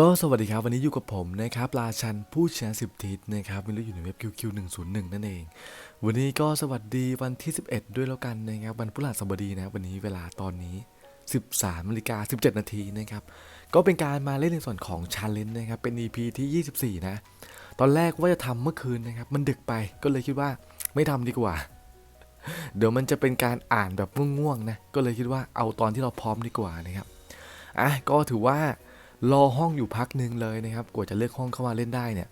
ก็สวัสดีครับวันนี้อยู่กับผมนะครับราชันผู้ชนะสิบทิศนะครับม่รู้อยู่ในเว็บ QQ 1 0 1 นั่นเอง วันนี้ก็สวัสดีวันที่ 11 ด้วยแล้วกันนะครับวันพฤหัสบดีนะวันนี้เวลาตอนนี้ 13นาฬิกา17 นาทีนะครับก็เป็นการมาเล่นในส่วนของชาเลนจ์นะครับเป็น EP ที่ 24 นะ ตอนแรกว่าจะทำเมื่อคืนนะครับมันดึกไปก็เลยคิดว่าไม่ทำดีกว่า เดี๋ยวมันจะเป็นการอ่านแบบง่วงๆนะก็เลยคิดว่าเอาตอนที่เราพร้อมดีกว่านะครับอะก็ถือว่า รอห้องอยู่พักหนึ่งเลยนะครับกว่าจะเลือกห้องเข้ามาเล่นได้เนี่ย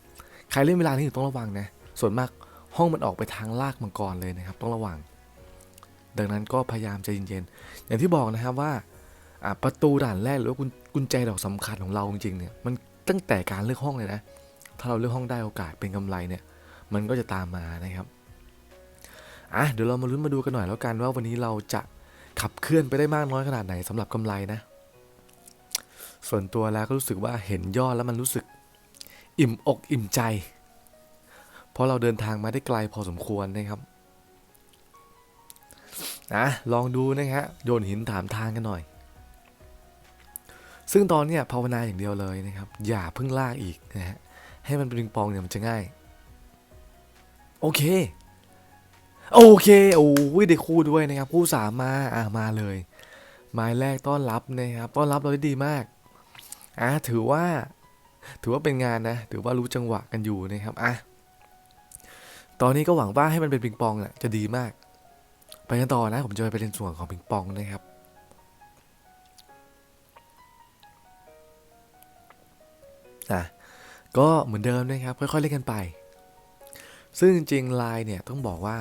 ใครเล่นเวลานี้อยู่ต้องระวังนะส่วนมากห้องมันออกไปทางลากมังกรเลยนะครับ ต้องระวัง ดังนั้นก็พยายามใจเย็นๆอย่างที่บอกนะครับว่าประตูด่านแรกหรือว่ากุญแจดอกสำคัญของเราจริงๆเนี่ยมันตั้งแต่การเลือกห้องเลยนะ ถ้าเราเลือกห้องได้โอกาสเป็นกำไรเนี่ย มันก็จะตามมานะครับอะเดี๋ยวเรามาลุ้นมาดูกันหน่อยแล้วกันว่าวันนี้เราจะขับเคลื่อนไปได้มากน้อยขนาดไหนสำหรับกำไรนะ ส่วนตัวแล้วก็รู้สึกว่าเห็นยอดแล้วมันรู้สึก อิ่มอกอิ่มใจ เพราะเราเดินทางมาได้ไกลพอสมควรนะครับนะลองดูนะฮะโยนหินถามทางกันหน่อย ซึ่งตอนเนี้ยภาวนาอย่างเดียวเลยนะครับ อย่าเพิ่งลากอีกนะฮะให้มันเป็นปิงปองเนี่ยมันจะง่าย โอเค โอเคโอ้ยได้คู่ด้วยนะครับ คู่สามมาอะมาเลยไม้แรกต้อนรับนะครับ ต้อนรับเราได้ดีมาก อะถือว่าถือว่าเป็นงานนะ ถือว่ารู้จังหวะกันอยู่นะครับอะตอนนี้ก็หวังว่าให้มันเป็นปิงปองแหละจะดีมาก ไปกันต่อนะ ผมจะไปเป็นส่วนของปิงปองนะครับอะก็เหมือนเดิมนะครับ ค่อยๆเล่นกันไป ซึ่งจริงๆลน์เนี่ยต้องบอกว่า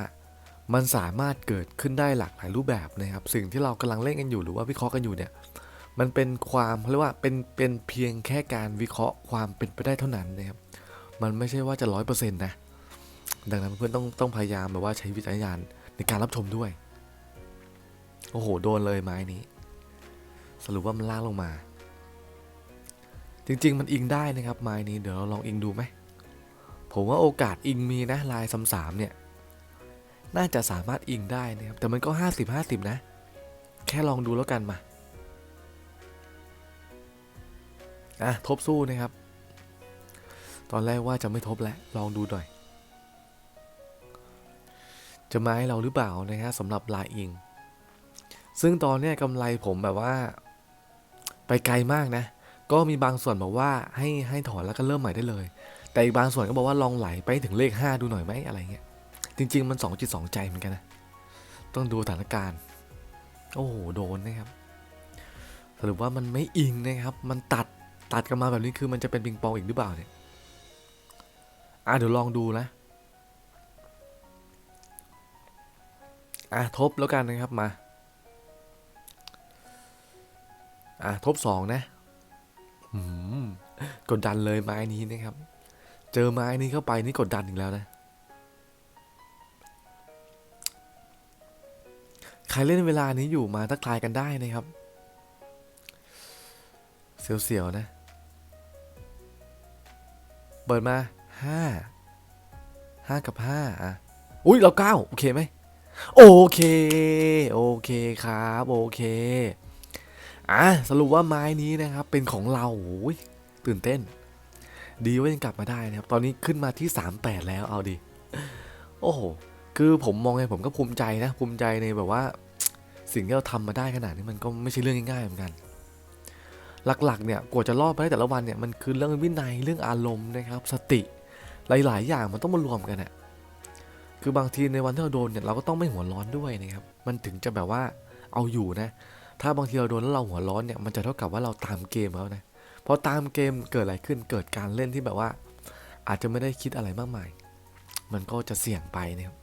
มันสามารถเกิดขึ้นได้หลากหลายรูปแบบนะครับ สิ่งที่เรากำลังเล่นกันอยู่หรือว่าวิเคราะห์กันอยู่เนี่ย มันเป็นความเรียกว่าเป็นเป็นเพียงแค่การวิเคราะห์ความเป็นไปได้เท่านั้นนะครับ มันไม่ใช่ว่าจะร้อยเปอร์เซ็นต์นะ ดังนั้นเพื่อนต้องต้องพยายามแบบว่าใช้วิจารณญาณในการรับชมด้วย โอ้โห โดนเลยไม้นี้ สรุปว่ามันลากลงมา จริงๆ มันอิงได้นะครับไม้นี้ เดี๋ยวเราลองอิงดูไหม ผมว่าโอกาสอิงมีนะลายซ้ำสามเนี่ย น่าจะสามารถอิงได้นะครับ แต่มันก็50 50นะ แค่ลองดูแล้วกันมา อะทบสู้นะครับ ตอนแรกว่าจะไม่ทบแล้วลองดูหน่อย จะมาให้เราหรือเปล่านะฮะสำหรับลายอิง ซึ่งตอนนี้กำไรผมแบบว่า ไปไกลมากนะ ก็มีบางส่วนบอกว่าให้ให้ถอนแล้วก็เริ่มใหม่ได้เลย แต่อีกบางส่วนก็บอกว่าลองไหลไปถึงเลข 5 ดูหน่อยไหมอะไรเงี้ย จริง ๆ มัน2จิต2ใจเหมือนกันนะ ต้องดูสถานการณ์ โอ้โห โดนนะครับสรุปว่ามันไม่อิงนะครับ มันตัด ตัดกันมาแบบนี้คือมันจะเป็นปิงปองอีกหรือเปล่าเนี่ยอะเดี๋ยวลองดูนะอะทบแล้วกันนะครับมาอะทบสองนะอืมกดดันเลยไม้นี้นะครับ เจอไม้นี้เข้าไปนี่กดดันอีกแล้วนะ ใครเล่นเวลานี้อยู่มาทักทายกันได้นะครับ เสียวๆนะ เปิดมาห้าห้ากับห้าอะอุ้ยเราเก้าโอเคไหมโอเค โอเคครับโอเคอะสรุปว่าไม้นี้นะครับเป็นของเราโอ้ยตื่นเต้น ดีว่ายังกลับมาได้นะครับ ตอนนี้ขึ้นมาที่ 38 แล้วเอาดิโอ้โหคือผมมองไงผมก็ภูมิใจนะภูมิใจในแบบว่า สิ่งที่เราทำมาได้ขนาดนี้มันก็ไม่ใช่เรื่องง่ายๆเหมือนกัน หลักๆเนี่ยกว่าจะรอดไปได้แต่ละวันเนี่ยมันคือเรื่องวินัยเรื่องอารมณ์นะครับสติหลาย ๆ อย่างมันต้องมารวมกันอะคือบางทีในวันที่เราโดนเนี่ยเราก็ต้องไม่หัวร้อนด้วยนะครับมันถึงจะแบบว่าเอาอยู่นะ ถ้าบางทีเราโดนแล้วเราหัวร้อนเนี่ยมันจะเท่ากับว่าเราตามเกมแล้วนะพอตามเกมเกิดอะไรขึ้นเกิดการเล่นที่แบบว่า อาจจะไม่ได้คิดอะไรมากมาย มันก็จะเสี่ยงไปนะครับ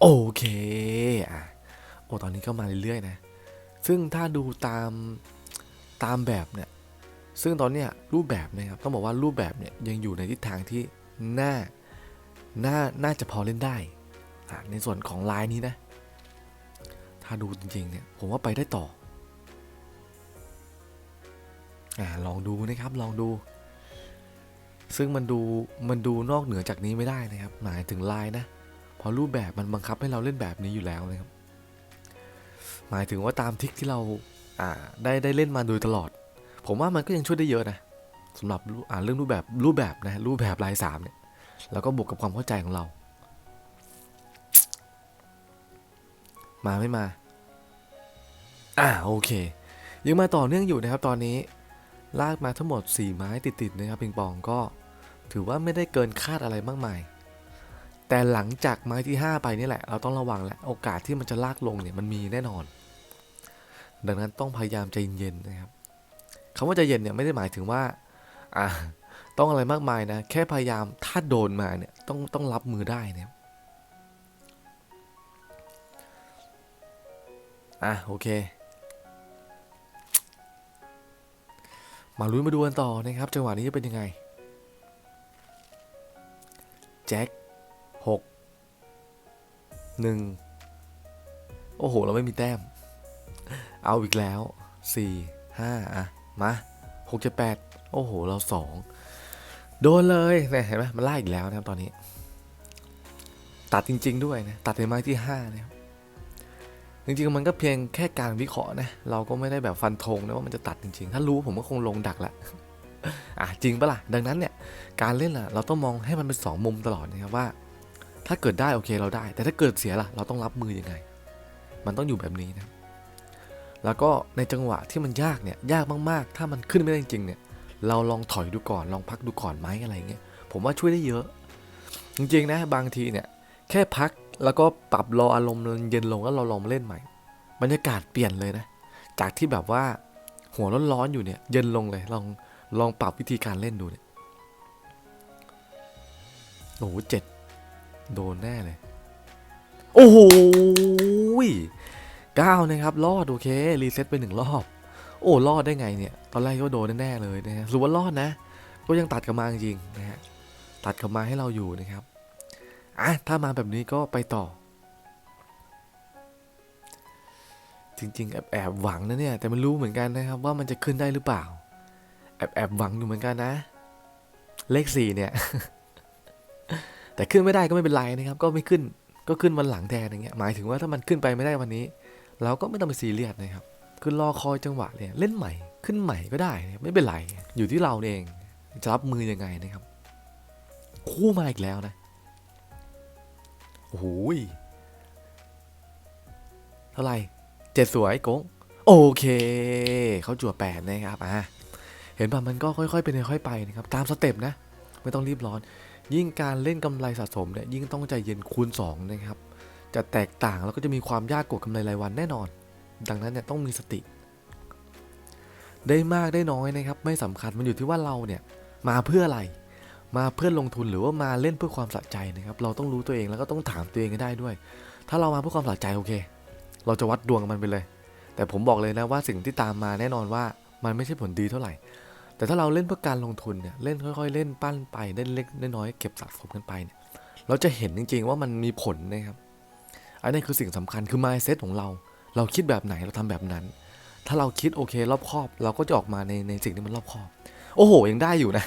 โอเคอะโอ้ตอนนี้ก็มาเรื่อยๆนะ ซึ่งถ้าดูตามตามแบบเนี่ยซึ่งตอนเนี้ยรูปแบบนะครับต้องบอกว่ารูปแบบเนี่ยยังอยู่ในทิศทางที่น่าน่าน่าจะพอเล่นได้ ในส่วนของไลน์นี้นะ ถ้าดูจริงๆเนี่ยผมว่าไปได้ต่ออลองดูนะครับลองดู ซึ่งมันดูมันดูนอกเหนือจากนี้ไม่ได้นะครับ หมายถึงไลน์นะเพราะรูปแบบมันบังคับให้เราเล่นแบบนี้อยู่แล้วนะครับ หมายถึงว่าตามทิกที่เราอ่าได้ได้เล่นมาโดยตลอด ผมว่ามันก็ยังช่วยได้เยอะนะสำหรับอ่าเรื่องรูปแบบรูปแบบนะรูปแบบลายสามเนี่ยแล้วก็บวกกับความเข้าใจของเรา มาไม่มา อ่าโอเค ยังมาต่อเนื่องอยู่นะครับตอนนี้ ลากมาทั้งหมด 4 ไม้ติดๆนะครับปิงปองก็ ถือว่าไม่ได้เกินคาดอะไรมากมาย แต่หลังจากไม้ที่ 5 ไปนี่แหละ เราต้องระวังแหละโอกาสที่มันจะลากลงเนี่ยมันมีแน่นอน ดังนั้นต้องพยายามใจเย็นนะครับคำว่าใจเย็นเนี่ยไม่ได้หมายถึงว่าอ่าต้องอะไรมากมายนะ แค่พยายามถ้าโดนมาเนี่ยต้องต้องรับมือได้นะครับอะโอเค มาลุ้นมาดูกันต่อนะครับ จังหวะนี้จะเป็นยังไง แจ็ค หกหนึ่งโอ้โห เราไม่มีแต้ม เอาอีกแล้วสี่ห้าอะ มาหกเจ็ดแปดโอ้โห เราสองโดนเลยเนี่ยเห็นไหมมันไล่อีกแล้วนะครับตอนนี้ ตัดจริง ๆ ด้วยนะ ตัดในไม้ที่ห้านะครับจริงๆมันก็เพียงแค่การวิเคราะห์นะ เราก็ไม่ได้แบบฟันธงนะว่ามันจะตัดจริง ๆ ถ้ารู้ผมก็คงลงดักละอะจริงปะล่ะ ดังนั้นเนี่ย การเล่นล่ะ เราต้องมองให้มันเป็นสองมุมตลอดนะครับว่า ถ้าเกิดได้โอเคเราได้ แต่ถ้าเกิดเสียล่ะ เราต้องรับมือยังไง มันต้องอยู่แบบนี้นะ แล้วก็ในจังหวะที่มันยากเนี่ยยากมากๆ ถ้ามันขึ้นไม่ได้จริงเนี่ยเราลองถอยดูก่อนลองพักดูก่อนไหมอะไรเงี้ยผมว่าช่วยได้เยอะ จริงๆนะบางทีเนี่ยแค่พักแล้วก็ปรับรออารมณ์เย็นลงแล้วเราลองเล่นใหม่ บรรยากาศเปลี่ยนเลยนะ จากที่แบบว่าหัวร้อนๆอยู่เนี่ยเย็นลงเลยลองลองปรับวิธีการเล่นดูเนี่ยโอ้โหเจ็ด โดนแน่เลย โอ้โหเก้านะครับ รอด โอเค รีเซ็ตไปหนึ่งรอบ โอ้ รอดได้ไงเนี่ย ตอนแรกก็โดนแน่ๆเลยนะฮะรู้ว่ารอดนะ ก็ยังตัดกลับมาจริงนะฮะ ตัดกลับมาให้เราอยู่นะครับ อะ ถ้ามาแบบนี้ก็ไปต่อ จริง ๆ แอบแอบหวังนะเนี่ย แต่มันรู้เหมือนกันนะครับ ว่ามันจะขึ้นได้หรือเปล่า แอบแอบหวังอยู่เหมือนกันนะ เลขสี่เนี่ย แต่ขึ้นไม่ได้ก็ไม่เป็นไรนะครับ ก็ไม่ขึ้นก็ขึ้นวันหลังแทนอย่างเงี้ยหมายถึงว่าถ้ามันขึ้นไปไม่ได้วันนี้ เราก็ไม่ต้องไปซีเรียสนะครับ คือรอคอยจังหวะเนี่ยเล่นใหม่ขึ้นใหม่ก็ได้ ไม่เป็นไร อยู่ที่เราเองจะรับมือยังไงนะครับ คู่มาอีกแล้วนะโอ้โหเท่าไหร่เจ็ดสวยโกงโอเคเขาจั่วแปดนะครับอะเห็นป่ะมันก็ค่อยๆเป็นค่อยๆไปนะครับ ตามสเต็ปนะ ไม่ต้องรีบร้อน ยิ่งการเล่นกำไรสะสมเนี่ยยิ่งต้องใจเย็นคูณ2นะครับ จะแตกต่างแล้วก็จะมีความยากกว่ากำไรรายวันแน่นอน ดังนั้นเนี่ยต้องมีสติ ได้มากได้น้อยนะครับ ไม่สำคัญมันอยู่ที่ว่าเราเนี่ยมาเพื่ออะไร มาเพื่อลงทุนหรือว่ามาเล่นเพื่อความสะใจนะครับ เราต้องรู้ตัวเองแล้วก็ต้องถามตัวเองให้ได้ด้วย ถ้าเรามาเพื่อความสะใจโอเค เราจะวัดดวงมันไปเลย แต่ผมบอกเลยนะว่าสิ่งที่ตามมาแน่นอนว่ามันไม่ใช่ผลดีเท่าไหร่ แต่ถ้าเราเล่นเพื่อการลงทุนเนี่ยเล่นค่อยๆ เล่นปั้นไปเล่นเล็กน้อยๆเก็บสะสมกันไปเนี่ยเราจะเห็นจริง ๆ ว่ามันมีผลนะครับ อันนี้คือสิ่งสำคัญคือ mindset ของเรา เราคิดแบบไหนเราทำแบบนั้น ถ้าเราคิดโอเครอบครอบ เราก็จะออกมาในในสิ่งที่มันรอบครอบ โอ้โหยังได้อยู่นะ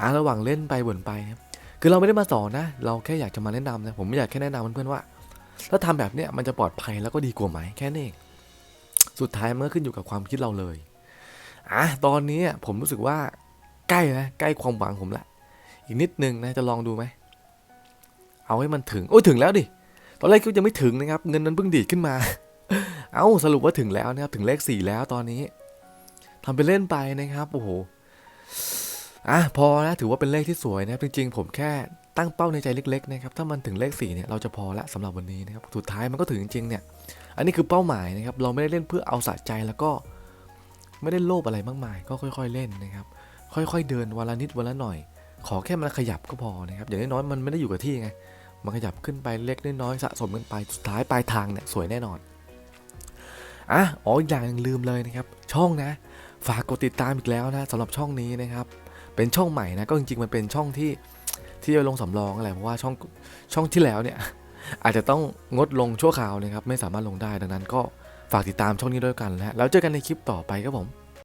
อ่าระหว่างเล่นไปบ่นไปครับคือเราไม่ได้มาสอนนะ เราแค่อยากจะมาแนะนำนะ ผมไม่อยากแค่แนะนำเพื่อนๆว่า ถ้าทำแบบเนี้ยมันจะปลอดภัยแล้วก็ดีกว่าไหมแค่นี้เองสุดท้ายมันก็ขึ้นอยู่กับความคิดเราเลย อะตอนนี้ผมรู้สึกว่าใกล้นะใกล้ความหวังผมละอีกนิดนึงนะจะลองดูไหมเอาให้มันถึงโอ้ยถึงแล้วดิตอนแรกก็ยังไม่ถึงนะครับ เงินนั้นเพิ่งดีดขึ้นมา เอาสรุปว่าถึงแล้วนะครับ ถึงเลขสี่แล้วตอนนี้ทำไปเล่นไปนะครับโอ้โหอะพอนะถือว่าเป็นเลขที่สวยนะครับจริงๆ ผมแค่ตั้งเป้าในใจเล็กๆนะครับถ้ามันถึงเลขสี่เนี่ยเราจะพอละสำหรับวันนี้นะครับสุดท้ายมันก็ถึงจริงๆเนี่ยอันนี้คือเป้าหมายนะครับเราไม่ได้เล่นเพื่อเอาสะใจแล้วก็ ไม่ได้โลภอะไรมากมาย ก็ค่อย ๆ เล่นนะครับ ค่อยๆเดินวันละนิดวันละหน่อย ขอแค่มันขยับก็พอนะครับอย่างน้อยๆมันไม่ได้อยู่กับที่ไงมันขยับขึ้นไปเล็กน้อยๆสะสมกันไปสุดท้ายปลายทางเนี่ยสวยแน่นอนอะอ๋ออย่างหนึงลืมเลยนะครับ ช่องนะ ฝากกดติดตามอีกแล้วนะสำหรับช่องนี้นะครับ เป็นช่องใหม่นะก็จริงๆมันเป็นช่องที่ที่จะลงสำรองอะไรเพราะว่าช่องช่องที่แล้วเนี่ยอาจจะต้องงดลงชั่วคราวนะครับ ไม่สามารถลงได้ดังนั้นก็ ฝากติดตามช่องนี้ด้วยกันนะแล้วเจอกันในคลิปต่อไปครับผม